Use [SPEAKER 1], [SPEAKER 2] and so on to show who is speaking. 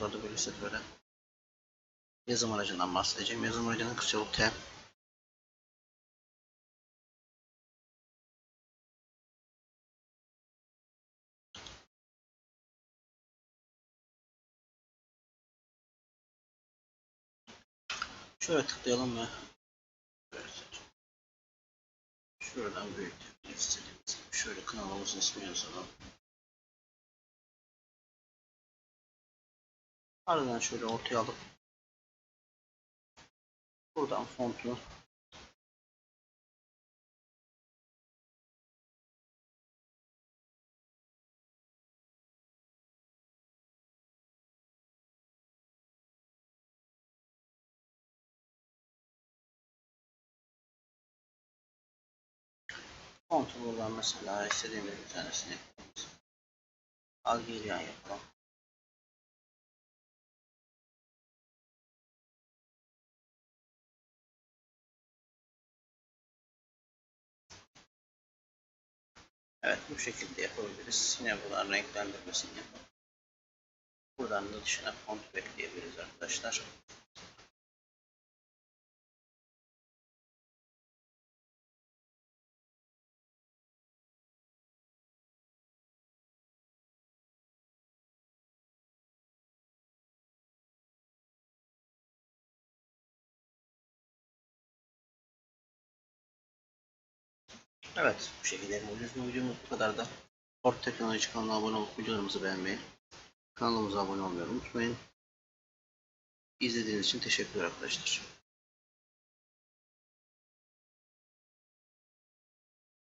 [SPEAKER 1] kodlarda bölürsek böyle. Yazım aracından bahsedeceğim. Yazım aracının kısa yolu T. Şöyle tıklayalım ve böyle. Şuradan büyütebiliriz istediğimiz. Şöyle kanalımızın ismini yazalım. Ardından şöyle ortaya alıp buradan fontu fontu buradan mesela istediğimiz bir tanesini yapalım. Algerian yapalım. Evet bu şekilde yapabiliriz. Yine buradan renklendirmesini yapalım. Buradan da dışına font bekleyebiliriz arkadaşlar. Evet bu şekilde. Bu videomuz bu kadar da. Port Teknoloji kanalına abone olup videolarımızı beğenmeyi, kanalımıza abone olmayı unutmayın. İzlediğiniz için teşekkürler arkadaşlar.